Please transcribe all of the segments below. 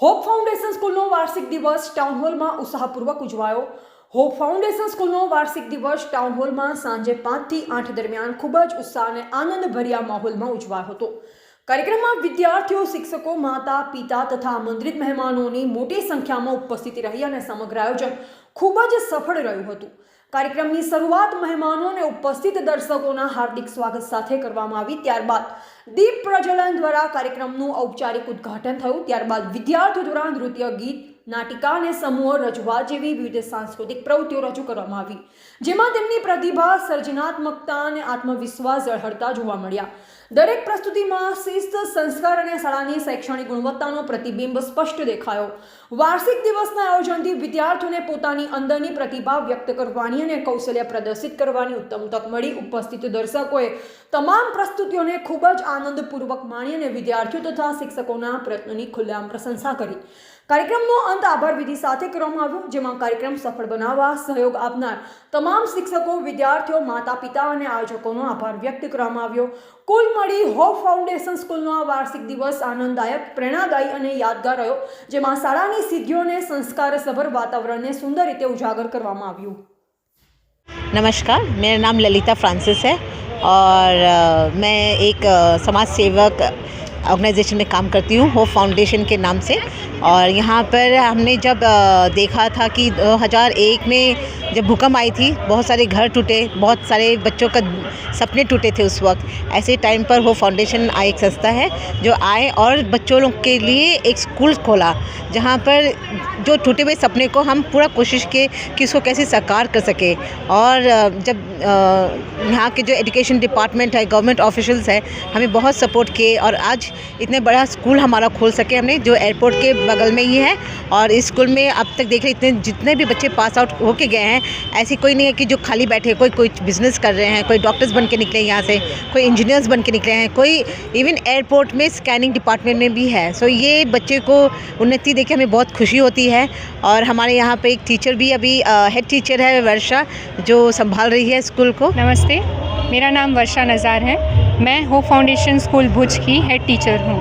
Hope foundation સ્કૂલનો વાર્ષિક દિવસ ટાઉન હોલમાં ઉત્સાહપૂર્વક ઉજવાયો. હોપ ફાઉન્ડેશન સ્કૂલનો વાર્ષિક દિવસ ટાઉન હોલમાં સાંજે પાંચથી આઠ દરમિયાન ખૂબ જ ઉત્સાહ અને આનંદભર્યા માહોલમાં ઉજવાયો હતો. કાર્યક્રમમાં વિદ્યાર્થીઓ, શિક્ષકો, માતા, પિતા તથા આમંત્રિત મહેમાનોની મોટી સંખ્યામાં ઉપસ્થિતિ રહી અને સમગ્ર આયોજન ખૂબ જ સફળ રહ્યું હતું. કાર્યક્રમની શરૂઆત મહેમાનો અને ઉપસ્થિત દર્શકોના હાર્દિક સ્વાગત સાથે કરવામાં આવી. ત્યારબાદ દીપ પ્રજ્વલન દ્વારા કાર્યક્રમનું ઔપચારિક ઉદ્ઘાટન થયું. ત્યારબાદ વિદ્યાર્થીઓ દ્વારા નૃત્ય, ગીત નાટિકા અને સમૂહ રજૂઆત જેવી વિવિધ સાંસ્કૃતિક પ્રવૃત્તિઓ રજૂ કરવામાં આવી, જેમાં તેમની પ્રતિભા, સર્જનાત્મકતા અને આત્મવિશ્વાસ ઝળહળતા જોવા મળ્યા. દરેક પ્રસ્તુતિમાં શિસ્ત, સંસ્કાર અને શાળાની શૈક્ષણિક ગુણવત્તાનો પ્રતિબિંબ સ્પષ્ટ દેખાયો. વાર્ષિક દિવસના આયોજનથી વિદ્યાર્થીઓને પોતાની અંદરની પ્રતિભા વ્યક્ત કરવાની અને કૌશલ્ય પ્રદર્શિત કરવાની ઉત્તમ તક મળી. ઉપસ્થિત દર્શકોએ તમામ પ્રસ્તુતિઓને ખૂબ જ આનંદપૂર્વક માણી અને વિદ્યાર્થીઓ તથા શિક્ષકોના પ્રયત્નોની ખુલ્લામ પ્રશંસા કરી. કાર્યક્રમનો અંત આભાર વિધિ સાથે કરવામાં આવ્યો જેમાં કાર્યક્રમ સફળ બનાવવા સહયોગ આપનાર તમામ શિક્ષકો વિદ્યાર્થીઓ માતા પિતા અને આયોજકોનો આભાર વ્યક્ત કરવામાં આવ્યો કુલ મળી હોપ ફાઉન્ડેશન સ્કૂલનો આ વાર્ષિક દિવસ આનંદદાયક પ્રેરણાદાયી અને યાદગાર રહ્યો જેમાં શાળાની સિદ્ધિઓને સંસ્કારસભર વાતાવરણને સુંદર રીતે ઉજાગર કરવામાં આવ્યું नमस्कार मेरा नाम ललिता फ्रांसिस है और अ, मैं एक अ, समाज सेवक ऑर्गेनाइजेशन में काम करती हूँ होप फाउंडेशन के नाम से। और यहाँ पर हमने जब देखा था कि 2001 में जब भूकंप आई थी, बहुत सारे घर टूटे, बहुत सारे बच्चों का सपने टूटे थे उस वक्त। ऐसे टाइम पर वो फाउंडेशन आई एक संस्था है, जो आए और बच्चों लोग के लिए एक स्कूल खोला, जहाँ पर जो टूटे हुए सपने को हम पूरा कोशिश किए कि उसको कैसे साकार कर सके। और जब यहाँ के जो एजुकेशन डिपार्टमेंट है, गवर्नमेंट ऑफिशियल्स है, हमें बहुत सपोर्ट किए और आज इतने बड़ा स्कूल हमारा खोल सके हमने, जो एयरपोर्ट के बगल में ही है। और इस स्कूल में अब तक देख रहे इतने, जितने भी बच्चे पास आउट होके गए हैं, ऐसी कोई नहीं है कि जो खाली बैठे कोई कोई बिज़नेस कर रहे हैं, कोई डॉक्टर्स बन के निकले यहाँ से, कोई इंजीनियर्स बन के निकले हैं, कोई इवन एयरपोर्ट में स्कैनिंग डिपार्टमेंट में भी है। सो ये बच्चे को उन्नति देख हमें बहुत खुशी होती है। और हमारे यहाँ पर एक टीचर भी अभी हेड टीचर है वर्षा, जो संभाल रही है स्कूल को। नमस्ते, मेरा नाम वर्षा नज़ार है। मैं होप फाउंडेशन स्कूल भुज की हेड टीचर हूँ।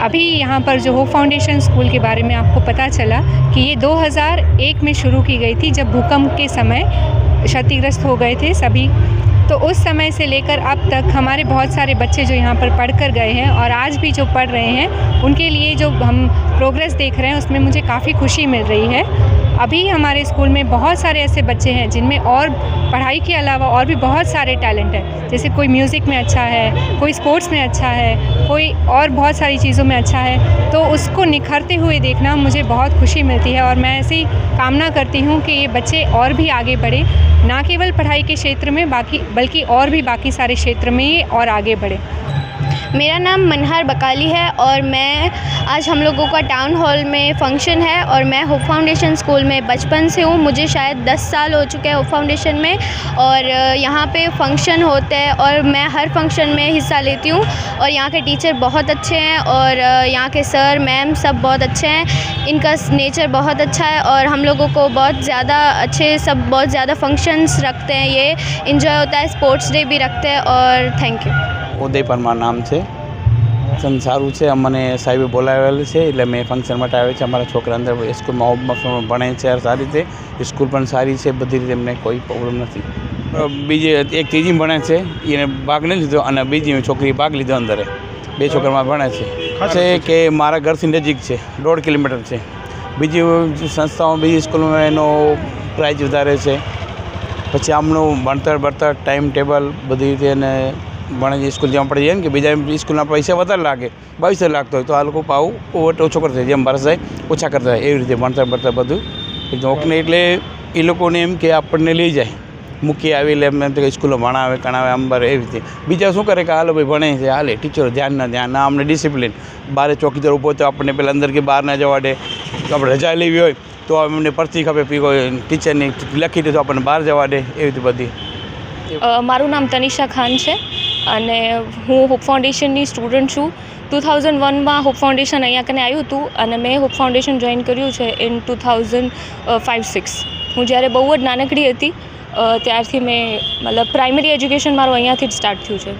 अभी यहाँ पर जो होप फाउंडेशन स्कूल के बारे में आपको पता चला कि ये 2001 में शुरू की गई थी जब भूकंप के समय क्षतिग्रस्त हो गए थे सभी। तो उस समय से लेकर अब तक हमारे बहुत सारे बच्चे जो यहाँ पर पढ़ कर गए हैं और आज भी जो पढ़ रहे हैं, उनके लिए जो हम प्रोग्रेस देख रहे हैं, उसमें मुझे काफ़ी खुशी मिल रही है। अभी हमारे स्कूल में बहुत सारे ऐसे बच्चे हैं जिनमें और पढ़ाई के अलावा और भी बहुत सारे टैलेंट हैं। जैसे कोई म्यूज़िक में अच्छा है, कोई स्पोर्ट्स में अच्छा है, कोई और बहुत सारी चीज़ों में अच्छा है तो उसको निखरते हुए देखना मुझे बहुत खुशी मिलती है और मैं ऐसी कामना करती हूँ कि ये बच्चे और भी आगे बढ़े, ना केवल पढ़ाई के क्षेत्र में बाकी, बल्कि और भी बाकी सारे क्षेत्र में ये और आगे बढ़े। मेरा नाम मनहर बकाली है और मैं, आज हम लोगों का टाउन हॉल में फ़ंक्शन है और मैं होप फाउंडेशन स्कूल में बचपन से हूँ। मुझे शायद 10 साल हो चुके हैं होप फाउंडेशन में और यहाँ पे फ़ंक्शन होते हैं और मैं हर फ़ंक्शन में हिस्सा लेती हूँ और यहाँ के टीचर बहुत अच्छे हैं और यहाँ के सर मैम सब बहुत अच्छे हैं। इनका नेचर बहुत अच्छा है और हम लोगों को बहुत ज़्यादा अच्छे, सब बहुत ज़्यादा फ़ंक्शंस रखते हैं ये। इन्जॉय होता है स्पोर्ट्स डे भी रखते हैं और थैंक यू ઉદય પરમાર નામ છે. ફંક્શન સારું છે અમને સાહેબે બોલાવેલું છે એટલે મેં ફંક્શન માટે આવ્યો છે. અમારા છોકરા અંદર સ્કૂલમાં હોમમાં ભણે છે સારી રીતે. સ્કૂલ પણ સારી છે બધી રીતે એમને કોઈ પ્રોબ્લેમ નથી. બીજી એક ત્રીજી ભણે છે એને ભાગ નહીં લીધો અને બીજી છોકરી ભાગ લીધો અંદર. બે છોકરામાં ભણે છે. છે કે મારા ઘરથી નજીક છે દોઢ કિલોમીટર છે. બીજી સંસ્થાઓ બીજી સ્કૂલમાં એનો પ્રાઇઝ વધારે છે. પછી આમનું ભણતર ભણતર ટાઈમ ટેબલ બધી રીતે એને ભણે સ્કૂલ જેમ આપણે જઈએ ને કે બીજા સ્કૂલના પૈસા વધારે લાગે, બાવીસો લાગતો હોય, તો આ લોકો પાવ ઓવર ઓછો કરતા હોય, જેમ ભરસ જાય ઓછા કરતા હોય, એવી રીતે ભણતર ભણતર બધું. એકદમ ઓકને એટલે એ લોકોને એમ કે આપણને લઈ જાય, મૂકી આવી એટલે એમ કે સ્કૂલો ભણાવે, કણાવે આમ બાર એવી રીતે. બીજા શું કરે કે હાલો ભાઈ ભણે છે, હાલે, ટીચરો ધ્યાન ના ધ્યાન, ના, અમને ડિસિપ્લિન બારે ચોકીદાર ઊભો તો આપણને પેલા અંદર કે બહાર ના જવા દે. આપણે રજા લેવી હોય, તો અમને પરથી ખપે, પી કોઈ ટીચરની લખી દે તો આપણને બહાર જવા દે, એવી રીતે બધી. મારું નામ તનિષા ખાન છે. અને હું હોપ ફાઉન્ડેશનની સ્ટુડન્ટ છું. ટુ થાઉઝન્ડ વનમાં હોપ ફાઉન્ડેશન અહીંયા કને આવ્યું હતું અને મેં હોપ ફાઉન્ડેશન જોઈન કર્યું છે in two thousand five six. હું જ્યારે બહુ જ નાનકડી હતી ત્યારથી મેં મતલબ પ્રાઇમરી એજ્યુકેશન મારું અહીંયાથી જ સ્ટાર્ટ થયું છે.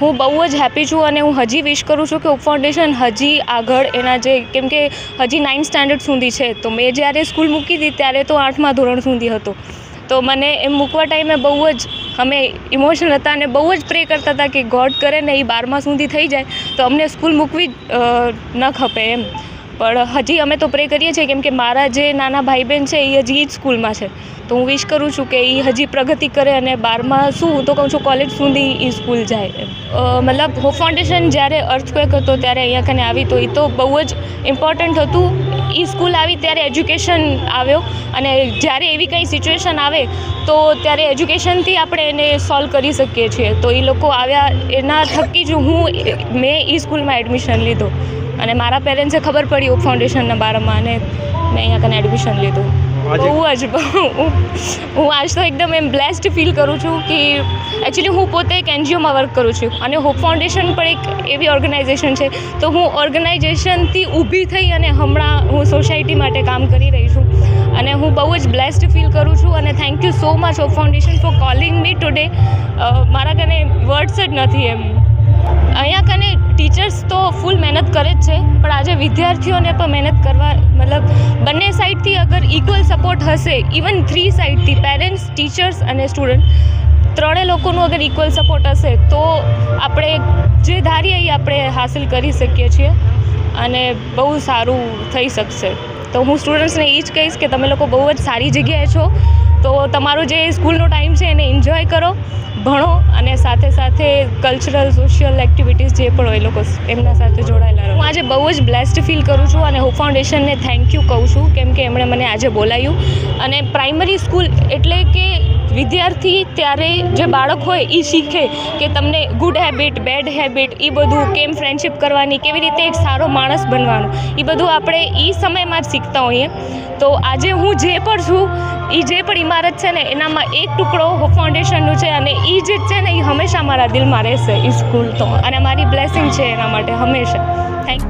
હું બહુ જ હેપી છું અને હું હજી વિશ કરું છું કે હોપ ફાઉન્ડેશન હજી આગળ એના જે કેમ કે હજી નાઇન્થ સ્ટાન્ડર્ડ સુધી છે. તો મેં જ્યારે સ્કૂલ મૂકી હતી ત્યારે તો આઠમા ધોરણ સુધી હતો. તો મને એમ મૂકવા ટાઈમે બહુ જ અમે ઇમોશનલ હતા અને બહુ જ પ્રે કરતા હતા કે ગોડ કરે ને એ બારમા સુધી થઈ જાય, તો અમને સ્કૂલ મૂકવી જ ન ખપે એમ. પણ હજી અમે તો પ્રે કરીએ છીએ, કેમ કે મારા જે નાના ભાઈ બહેન છે, એ હજી જ સ્કૂલમાં છે. તો હું વિશ કરું છું કે એ હજી પ્રગતિ કરે અને બારમાં શું, હું તો કહું છું કોલેજ સુધી એ સ્કૂલ જાય મતલબ હોપ ફાઉન્ડેશન જ્યારે અર્થક્વેક હતો, ત્યારે અહીંયા કને આવી તો એ તો બહુ જ ઇમ્પોર્ટન્ટ હતું. એ સ્કૂલ આવી ત્યારે એજ્યુકેશન આવ્યો અને જ્યારે એવી કંઈ સિચ્યુએશન આવે, તો ત્યારે એજ્યુકેશનથી આપણે એને સોલ્વ કરી શકીએ છીએ. તો એ લોકો આવ્યા, એના થકી જ હું, મેં એ સ્કૂલમાં એડમિશન લીધું. અને મારા પેરેન્ટ્સે ખબર પડી ઓપ ફાઉન્ડેશનના બારામાં અને મેં અહીંયા કને એડમિશન લીધું. બહુ જ હું હું આજ તો એકદમ એમ બ્લેસ્ડ ફીલ કરું છું કે એકચ્યુઅલી હું પોતે એક એનજીઓમાં વર્ક કરું છું. અને હોપ ફાઉન્ડેશન પણ એક એવી ઓર્ગેનાઇઝેશન છે. તો હું ઓર્ગેનાઇઝેશનથી ઊભી થઈ અને હમણાં હું સોસાયટી માટે કામ કરી રહી છું. અને હું બહુ જ બ્લેસ્ડ ફીલ કરું છું અને thank you so much hope foundation for calling me today મારા કને વર્ડ્સ જ નથી એમ. અહીંયા કને ટીચર્સ તો ફૂલ મહેનત કરે જ છે, પણ આજે વિદ્યાર્થીઓને પણ મહેનત કરવા, મતલબ બંને સાઈડથી અગર ઇક્વલ સપોર્ટ હશે ઇવન થ્રી સાઈડથી પેરેન્ટ્સ ટીચર્સ અને સ્ટુડન્ટ ત્રણે લોકોનું અગર ઇક્વલ સપોર્ટ હશે, તો આપણે જે ધારીએ એ આપણે હાસિલ કરી શકીએ છીએ અને બહુ સારું થઈ શકશે. તો હું સ્ટુડન્ટ્સને એ જ કહીશ કે તમે લોકો બહુ જ સારી જગ્યાએ છો, તો તમારો જે સ્કૂલનો ટાઈમ છે એને એન્જોય કરો. ભણો અને સાથે સાથે કલ્ચરલ સોશિયલ એક્ટિવિટીઝ જે પણ હોય એ લોકો એમના સાથે જોડાયેલા રહો. હું આજે બહુ જ બ્લેસ્ડ ફીલ કરું છું અને હોપ ફાઉન્ડેશનને થેન્ક યુ કહું છું કેમ કે એમણે મને આજે બોલાવ્યું. અને પ્રાઇમરી સ્કૂલ એટલે કે વિદ્યાર્થી ત્યારે જે બાળક હોય એ શીખે કે તમને ગુડ હેબિટ બેડ હેબિટ એ બધું કેમ ફ્રેન્ડશિપ કરવાની, કેવી રીતે એક સારો માણસ બનવાનું એ બધું આપણે એ સમયમાં જ શીખતા હોઈએ. તો આજે હું જે પણ છું એ જે પણ ઇમારત છે ને, એનામાં એક ટુકડો ફાઉન્ડેશનનું છે અને એ જે છે ને એ હંમેશા મારા દિલમાં રહેશે એ સ્કૂલ તો. અને મારી બ્લેસિંગ છે એના માટે હંમેશા. થેન્ક